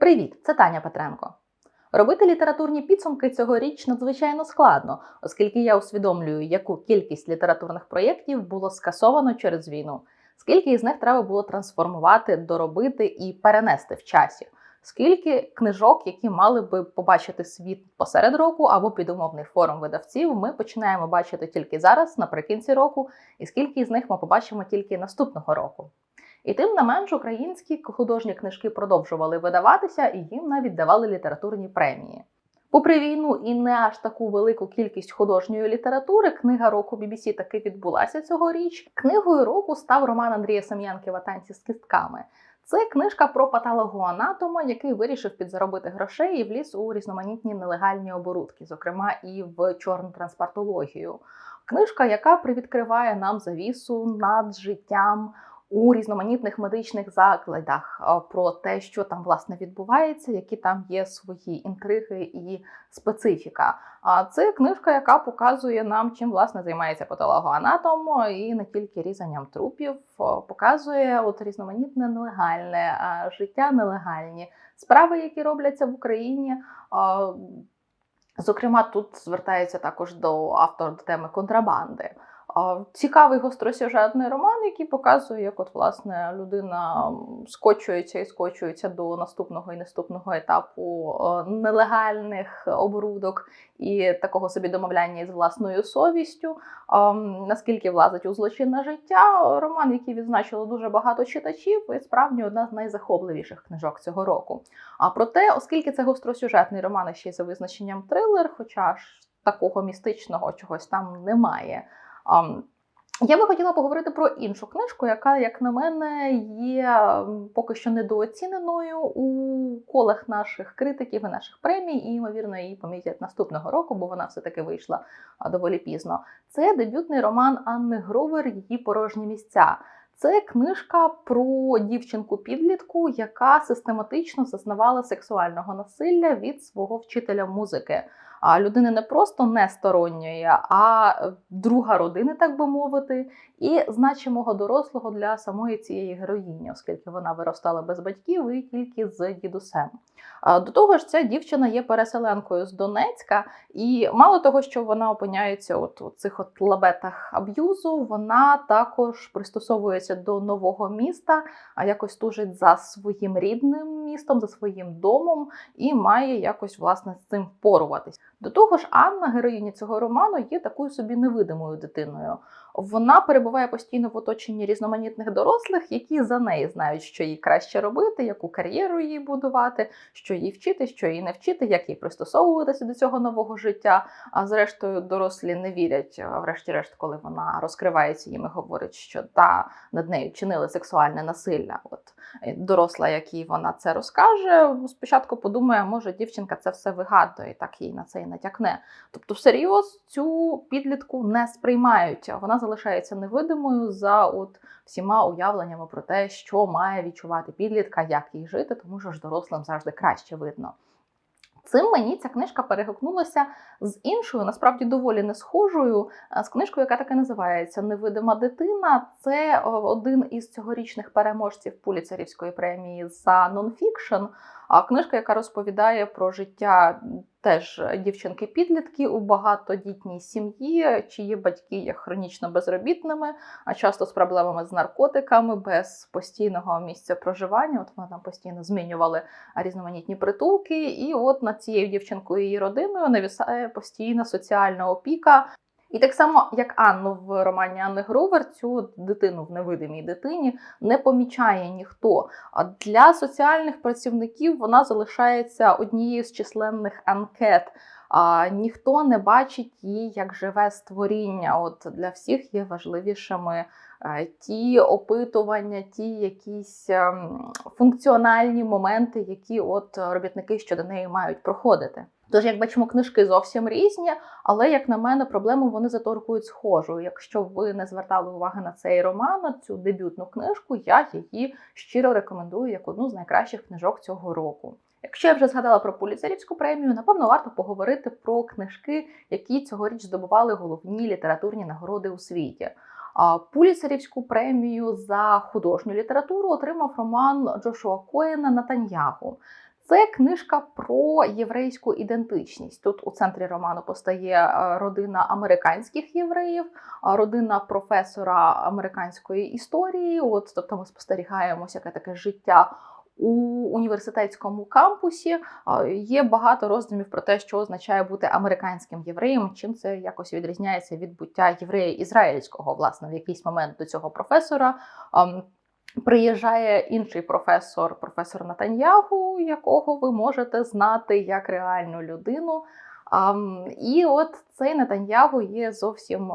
Привіт, це Таня Петренко. Робити літературні підсумки цьогоріч надзвичайно складно, оскільки я усвідомлюю, яку кількість літературних проєктів було скасовано через війну, скільки із них треба було трансформувати, доробити і перенести в часі, скільки книжок, які мали би побачити світ посеред року або під умовний форум видавців, ми починаємо бачити тільки зараз, наприкінці року, і скільки із них ми побачимо тільки наступного року. І тим не менш українські художні книжки продовжували видаватися, і їм навіть давали літературні премії. Попри війну і не аж таку велику кількість художньої літератури, книга року BBC таки відбулася цьогоріч. Книгою року став роман Андрія Сам'янківа Танці з кістками. Це книжка про патологоанатома, який вирішив підзаробити грошей і вліз у різноманітні нелегальні оборудки, зокрема і в чорну транспортологію. Книжка, яка привідкриває нам завісу над життям у різноманітних медичних закладах про те, що там власне відбувається, які там є свої інтриги і специфіка. А це книжка, яка показує нам, чим власне займається патологоанатом, і не тільки різанням трупів, показує от різноманітне нелегальне життя, нелегальні справи, які робляться в Україні. Зокрема, тут звертається також до автора до теми контрабанди. Цікавий гостросюжетний роман, який показує, як от власне людина скочується і скочується до наступного і наступного етапу нелегальних оборудок і такого собі домовляння із власною совістю. Наскільки влазить у злочинне життя? Роман, який відзначило дуже багато читачів, і справді одна з найзахопливіших книжок цього року. А проте, оскільки це гостросюжетний роман, ще й за визначенням трилер, хоча ж такого містичного чогось там немає. Я би хотіла поговорити про іншу книжку, яка, як на мене, є поки що недооціненою у колах наших критиків і наших премій, і, ймовірно, її помітять наступного року, бо вона все-таки вийшла доволі пізно. Це дебютний роман Анни Гровер Її порожні місця. Це книжка про дівчинку-підлітку, яка систематично зазнавала сексуального насилля від свого вчителя музики а людини не просто несторонньої, а друга родини, так би мовити, і значимого дорослого для самої цієї героїні, оскільки вона виростала без батьків і тільки з дідусем. До того ж, ця дівчина є переселенкою з Донецька, і мало того, що вона опиняється от у цих от лабетах аб'юзу, вона також пристосовується до нового міста, а якось тужить за своїм рідним містом, за своїм домом, і має якось власне з цим впоруватись. До того ж, Анна, героїня цього роману, є такою собі невидимою дитиною. Вона перебуває постійно в оточенні різноманітних дорослих, які за неї знають, що їй краще робити, яку кар'єру їй будувати, що їй вчити, що їй не вчити, як їй пристосовуватися до цього нового життя. А зрештою, дорослі не вірять, врешті-решт, коли вона розкривається їм і говорить, що та над нею чинили сексуальне насилля. От доросла, якій вона це розкаже, спочатку подумає, може дівчинка це все вигадує, так їй на це і натякне. Тобто, всерйоз цю підлітку не сприймають. Вона залишається невидимою за от всіма уявленнями про те, що має відчувати підлітка, як їй жити, тому що ж дорослим завжди краще видно. Цим мені ця книжка перегукнулася з іншою, насправді доволі не схожою, з книжкою, яка таки називається Невидима дитина. Це один із цьогорічних переможців Пуліцерівської премії за нонфікшн. А книжка, яка розповідає про життя теж дівчинки-підлітки у багатодітній сім'ї, чиї батьки є хронічно безробітними, а часто з проблемами з наркотиками, без постійного місця проживання. От вони там постійно змінювали різноманітні притулки. І от над цією дівчинкою і її родиною навісає постійна соціальна опіка. І так само, як Анну в романі Анни Гровер, цю дитину в невидимій дитині не помічає ніхто. А для соціальних працівників вона залишається однією з численних анкет. А ніхто не бачить її як живе створіння. От для всіх є важливішими е, ті опитування, ті якісь ем, функціональні моменти, які от робітники щодо неї мають проходити. Тож, як бачимо, книжки зовсім різні, але, як на мене, проблему вони заторкують схожою. Якщо ви не звертали уваги на цей роман, на цю дебютну книжку, я її щиро рекомендую як одну з найкращих книжок цього року. Якщо я вже згадала про Пуліцерівську премію, напевно, варто поговорити про книжки, які цьогоріч здобували головні літературні нагороди у світі. Пуліцерівську премію за художню літературу отримав роман Джошуа Коєна Натаньягу. Це книжка про єврейську ідентичність. Тут у центрі роману постає е, родина американських євреїв, родина професора американської історії. От тобто ми спостерігаємо яке таке життя. У університетському кампусі є багато роздумів про те, що означає бути американським євреєм, чим це якось відрізняється від буття єврея ізраїльського. Власне, в якийсь момент до цього професора Приїжджає інший професор, професор Натаньягу, якого ви можете знати як реальну людину. І от цей Натаньягу є зовсім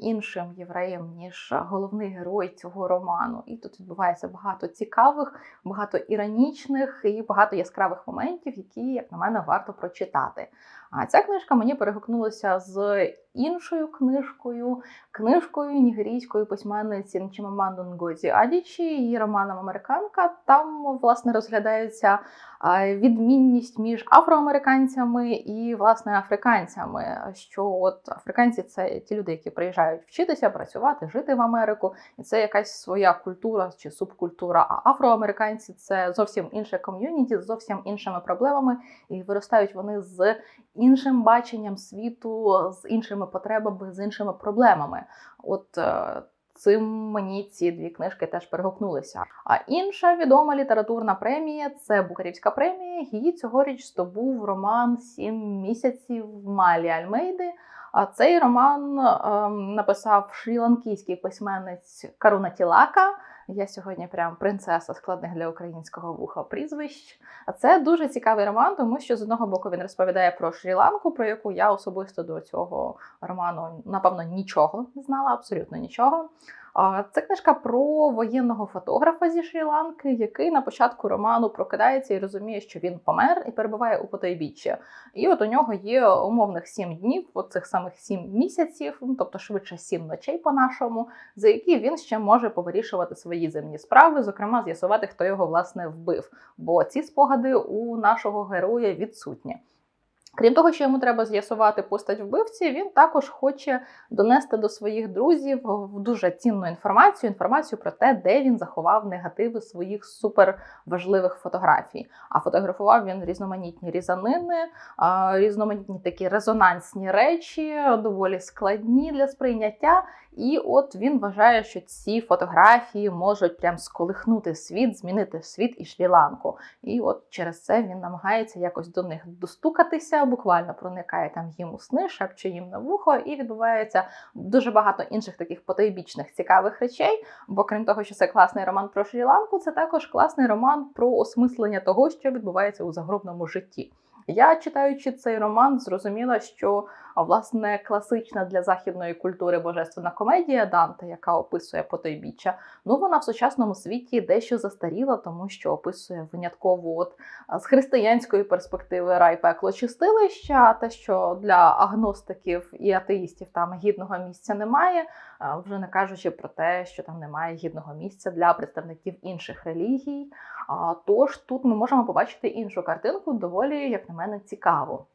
іншим євреєм, ніж головний герой цього роману. І тут відбувається багато цікавих, багато іронічних і багато яскравих моментів, які, як на мене, варто прочитати. А ця книжка мені перегукнулася з іншою книжкою, книжкою нігерійської письменниці Нчимаманду Нгозі Адічі, її романом Американка. Там власне розглядається відмінність між афроамериканцями і власне африканцями. Що от африканці це ті люди, які приїжджають вчитися, працювати, жити в Америку, і це якась своя культура чи субкультура. А афроамериканці це зовсім інше ком'юніті, з зовсім іншими проблемами, і виростають вони з іншим баченням світу, з іншими потребами, з іншими проблемами. От е, Цим мені ці дві книжки теж перегукнулися. А інша відома літературна премія це Букарівська премія. Її цьогоріч здобув роман Сім місяців Малі Альмейди. А цей роман ем, написав шрі-ланкійський письменець Каруна Тілака. Я сьогодні прям принцеса складних для українського вуха прізвищ. А це дуже цікавий роман, тому що з одного боку він розповідає про Шрі-Ланку, про яку я особисто до цього роману напевно нічого не знала, абсолютно нічого. Це книжка про воєнного фотографа зі Шрі-Ланки, який на початку роману прокидається і розуміє, що він помер і перебуває у потойбіччі. І от у нього є умовних сім днів, оцих самих сім місяців, ну, тобто швидше сім ночей по-нашому, за які він ще може повирішувати свої земні справи, зокрема з'ясувати, хто його власне вбив. Бо ці спогади у нашого героя відсутні. Крім того, що йому треба з'ясувати постать вбивці, він також хоче донести до своїх друзів дуже цінну інформацію: інформацію про те, де він заховав негативи своїх суперважливих фотографій. А фотографував він різноманітні різанини, різноманітні такі резонансні речі, доволі складні для сприйняття. І от він вважає, що ці фотографії можуть прям сколихнути світ, змінити світ і Шрі-Ланку. І от через це він намагається якось до них достукатися, буквально проникає там їм у сни, шепче їм на вухо, і відбувається дуже багато інших таких потойбічних цікавих речей. Бо крім того, що це класний роман про Шрі-Ланку, це також класний роман про осмислення того, що відбувається у загробному житті. Я читаючи цей роман, зрозуміла, що власне класична для західної культури божественна комедія Данте, яка описує потойбіччя, ну вона в сучасному світі дещо застаріла, тому що описує винятково от з християнської перспективи рай пекло чистилища, те, що для агностиків і атеїстів там гідного місця немає, вже не кажучи про те, що там немає гідного місця для представників інших релігій. Тож тут ми можемо побачити іншу картинку, доволі, як на мене, цікаву.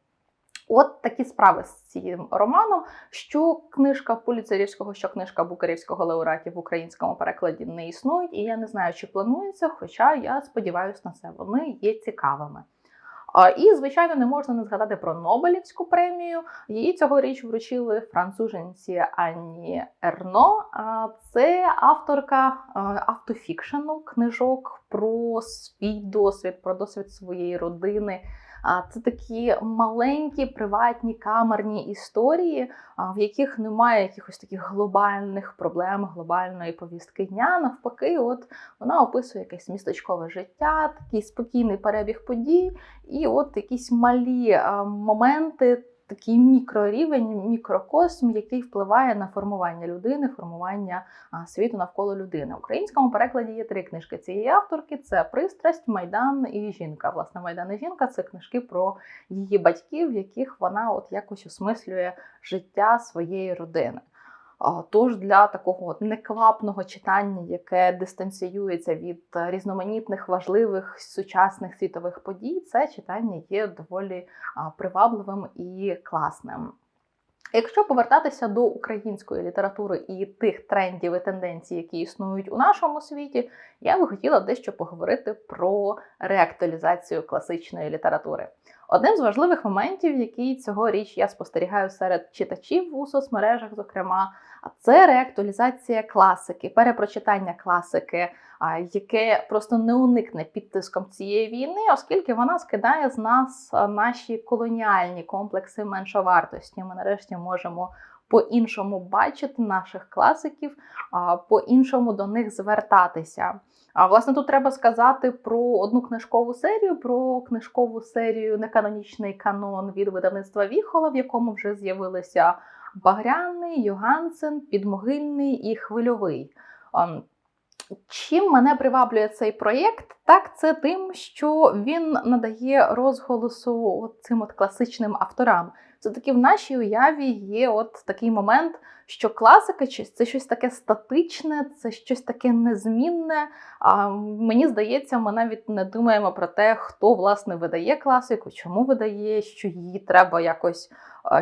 От такі справи з цим романом, що книжка Поліцерівського, що книжка Букарівського лауреатів в українському перекладі не існують, і я не знаю, чи планується, хоча я сподіваюся на це. Вони є цікавими. І, звичайно, не можна не згадати про Нобелівську премію. Її цьогоріч вручили француженці Анні Ерно. Це авторка автофікшену книжок про свій досвід, про досвід своєї родини. Це такі маленькі приватні камерні історії, в яких немає якихось таких глобальних проблем, глобальної повістки дня. Навпаки, от вона описує якесь містечкове життя, такий спокійний перебіг подій, і от якісь малі моменти такий мікрорівень, мікрокосм, який впливає на формування людини, формування світу навколо людини. В українському перекладі є три книжки цієї авторки: це пристрасть, майдан і жінка. Власне, майдан і жінка це книжки про її батьків, в яких вона от якось осмислює життя своєї родини. Тож для такого неквапного читання, яке дистанціюється від різноманітних важливих сучасних світових подій, це читання є доволі привабливим і класним. Якщо повертатися до української літератури і тих трендів і тенденцій, які існують у нашому світі, я би хотіла дещо поговорити про реактуалізацію класичної літератури. Одним з важливих моментів, який цьогоріч я спостерігаю серед читачів у соцмережах, зокрема, це реактуалізація класики, перепрочитання класики, яке просто не уникне під тиском цієї війни, оскільки вона скидає з нас наші колоніальні комплекси меншовартості. Ми нарешті можемо по-іншому бачити наших класиків, по-іншому до них звертатися. А власне тут треба сказати про одну книжкову серію, про книжкову серію Неканонічний канон від видавництва Віхола, в якому вже з'явилися Багряний, Йогансен, Підмогильний і Хвильовий. Чим мене приваблює цей проєкт, так це тим, що він надає розголосу цим от класичним авторам. Це таки в нашій уяві є от такий момент, що класика це щось таке статичне, це щось таке незмінне. А мені здається, ми навіть не думаємо про те, хто власне видає класику, чому видає, що її треба якось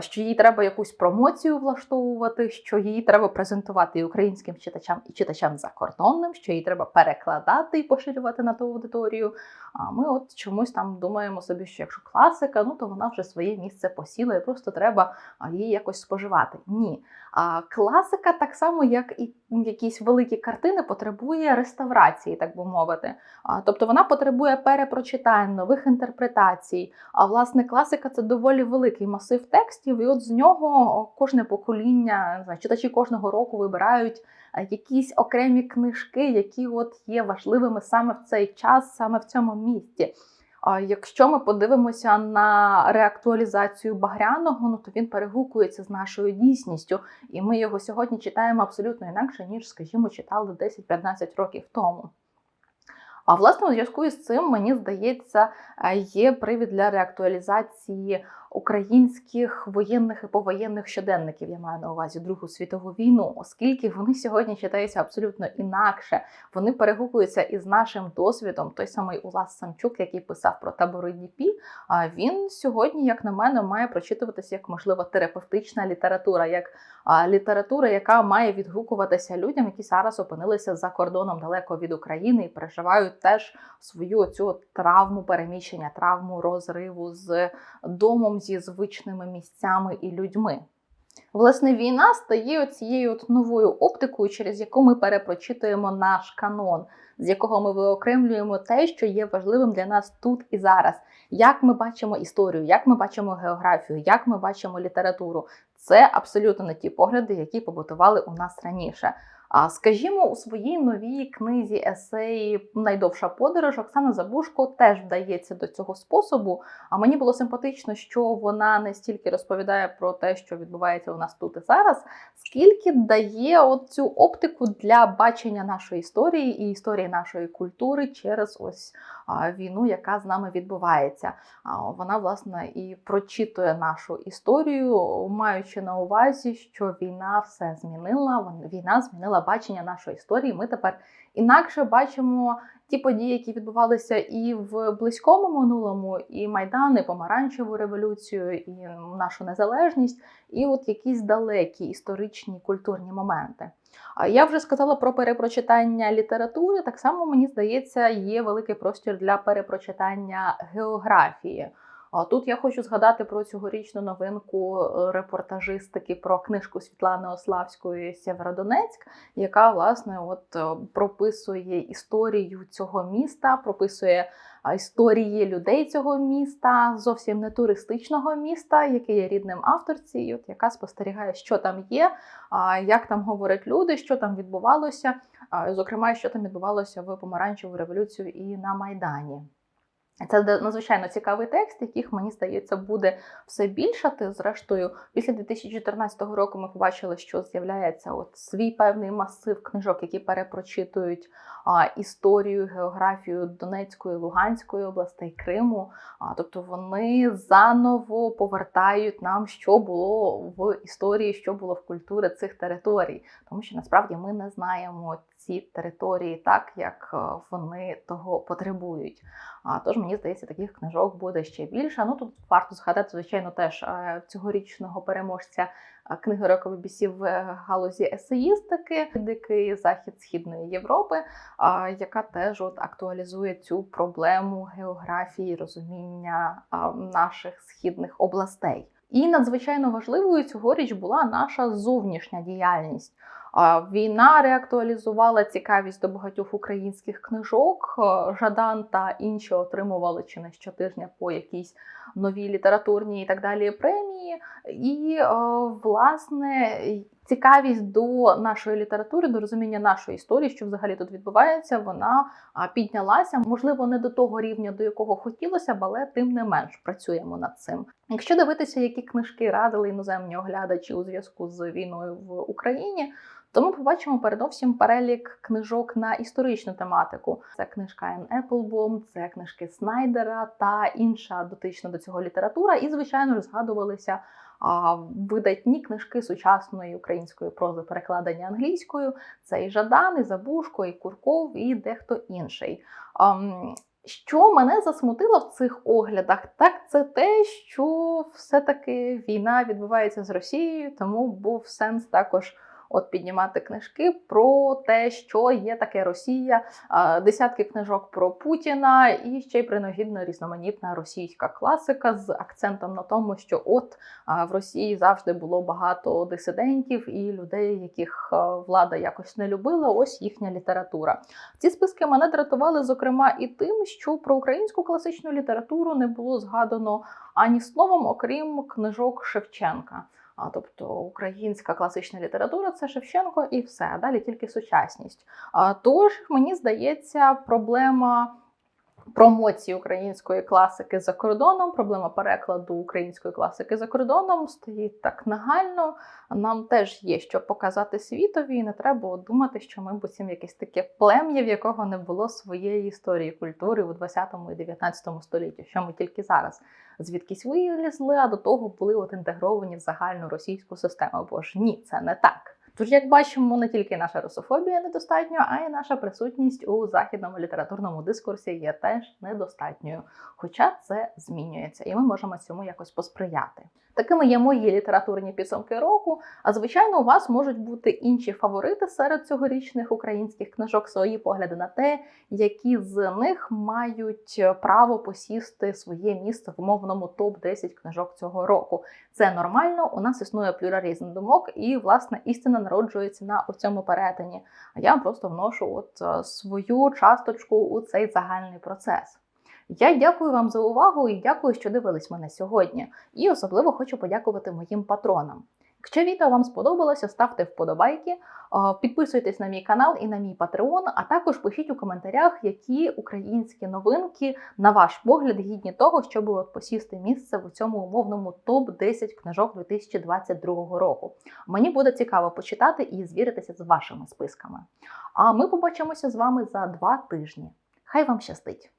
що їй треба якусь промоцію влаштовувати, що її треба презентувати і українським читачам і читачам закордонним, що її треба перекладати і поширювати на ту аудиторію. А ми от чомусь там думаємо собі, що якщо класика, ну то вона вже своє місце посіла, і просто треба її якось споживати. Ні. А класика, так само, як і якісь великі картини, потребує реставрації, так би мовити. Тобто вона потребує перепрочитань, нових інтерпретацій. А власне, класика це доволі великий масив текстів, і от з нього кожне покоління, читачі кожного року вибирають якісь окремі книжки, які от є важливими саме в цей час, саме в цьому місті. Якщо ми подивимося на реактуалізацію Багряного, ну то він перегукується з нашою дійсністю, і ми його сьогодні читаємо абсолютно інакше, ніж, скажімо, читали 10-15 років тому. А власне, у зв'язку із цим, мені здається, є привід для реактуалізації українських воєнних і повоєнних щоденників. Я маю на увазі Другу світову війну, оскільки вони сьогодні читаються абсолютно інакше. Вони перегукуються із нашим досвідом. Той самий Улас Самчук, який писав про табори Дніпі. А він сьогодні, як на мене, має прочитуватися як можливо терапевтична література, як література, яка має відгукуватися людям, які зараз опинилися за кордоном далеко від України і переживають теж свою цю травму переміщення, травму розриву з домом, зі звичними місцями і людьми. Власне, війна стає цією от новою оптикою, через яку ми перепрочитуємо наш канон, з якого ми виокремлюємо те, що є важливим для нас тут і зараз. Як ми бачимо історію, як ми бачимо географію, як ми бачимо літературу. Це абсолютно не ті погляди, які побутували у нас раніше. А скажімо, у своїй новій книзі есеї Найдовша подорож Оксана Забушко теж вдається до цього способу. А мені було симпатично, що вона не стільки розповідає про те, що відбувається у нас тут і зараз, скільки дає цю оптику для бачення нашої історії і історії нашої культури через ось війну, яка з нами відбувається. Вона, власне, і прочитує нашу історію, маючи на увазі, що війна все змінила. Війна змінила бачення нашої історії. Ми тепер інакше бачимо ті події, які відбувалися і в близькому минулому, і Майдан, і помаранчеву революцію, і нашу незалежність, і от якісь далекі історичні культурні моменти. Я вже сказала про перепрочитання літератури. Так само мені здається, є великий простір для перепрочитання географії. Тут я хочу згадати про цьогорічну новинку е, репортажистики про книжку Світлани Ославської Сєвєродонецьк, яка власне от е, прописує історію цього міста, прописує історії людей цього міста, зовсім не туристичного міста, яке є рідним авторці, і от яка спостерігає, що там є, як там говорять люди, що там відбувалося, зокрема, що там відбувалося в помаранчеву революцію і на Майдані. Це надзвичайно цікавий текст, яких мені здається буде все більшати. Зрештою, після 2014 року ми побачили, що з'являється от свій певний масив книжок, які перепрочитують а, історію, географію Донецької, Луганської областей Криму. А, Тобто вони заново повертають нам, що було в історії, що було в культурі цих територій, тому що насправді ми не знаємо ці території так, як е, вони того потребують. А тож мені здається, таких книжок буде ще більше. Ну тут варто згадати, звичайно, теж е, цьогорічного переможця е, книги року BBC в галузі есеїстики, дикий захід східної Європи, яка теж от актуалізує цю проблему географії, розуміння наших східних областей. І надзвичайно важливою цьогоріч була наша зовнішня діяльність. Війна реактуалізувала цікавість до багатьох українських книжок. Е, Жадан та інші отримували чи не щотижня по якійсь новій літературній і так далі премії. І е, власне цікавість до нашої літератури, до розуміння нашої історії, що взагалі тут відбувається, вона піднялася. Можливо, не до того рівня, до якого хотілося б, але тим не менш працюємо над цим. Якщо дивитися, які книжки радили іноземні оглядачі у зв'язку з війною в Україні. То ми побачимо передовсім перелік книжок на історичну тематику. Це книжка Ен Еплбом, це книжки Снайдера та інша дотична до цього література. І, звичайно ж, згадувалися а, видатні книжки сучасної української прози, перекладені англійською. Це і Жадан, і Забушко, і Курков, і дехто інший. А, що мене засмутило в цих оглядах, так це те, що все-таки війна відбувається з Росією, тому був сенс також от піднімати книжки про те, що є таке Росія, десятки книжок про Путіна, і ще й принагідно різноманітна російська класика з акцентом на тому, що от в Росії завжди було багато дисидентів і людей, яких влада якось не любила. Ось їхня література. Ці списки мене дратували, зокрема, і тим, що про українську класичну літературу не було згадано ані словом, окрім книжок Шевченка. Тобто українська класична література це Шевченко і все. Далі тільки сучасність. А тож мені здається, проблема промоції української класики за кордоном, проблема перекладу української класики за кордоном стоїть так нагально. Нам теж є що показати світові, і не треба думати, що ми буцім якесь таке плем'я, в якого не було своєї історії культури у 20 і 19 столітті, що ми тільки зараз звідкись вилізли, а до того були от інтегровані в загальну російську систему. Бо ж ні, це не так. Тож, як бачимо, не тільки наша русофобія недостатньо, а й наша присутність у західному літературному дискурсі є теж недостатньою. Хоча це змінюється, і ми можемо цьому якось посприяти. Такими є мої літературні підсумки року. А звичайно, у вас можуть бути інші фаворити серед цьогорічних українських книжок, свої погляди на те, які з них мають право посісти своє місце в умовному топ 10 книжок цього року. Це нормально. У нас існує плюралізм думок, і власне істина народжується на цьому перетині. А я просто вношу от е, свою часточку у цей загальний процес. Я дякую вам за увагу і дякую, що дивились мене сьогодні. І особливо хочу подякувати моїм патронам. Якщо відео вам сподобалося, ставте вподобайки, підписуйтесь на мій канал і на мій патреон, а також пишіть у коментарях, які українські новинки, на ваш погляд, гідні того, щоб от посісти місце в цьому умовному топ 10 книжок 2022 року. Мені буде цікаво почитати і звіритися з вашими списками. А ми побачимося з вами за два тижні. Хай вам щастить!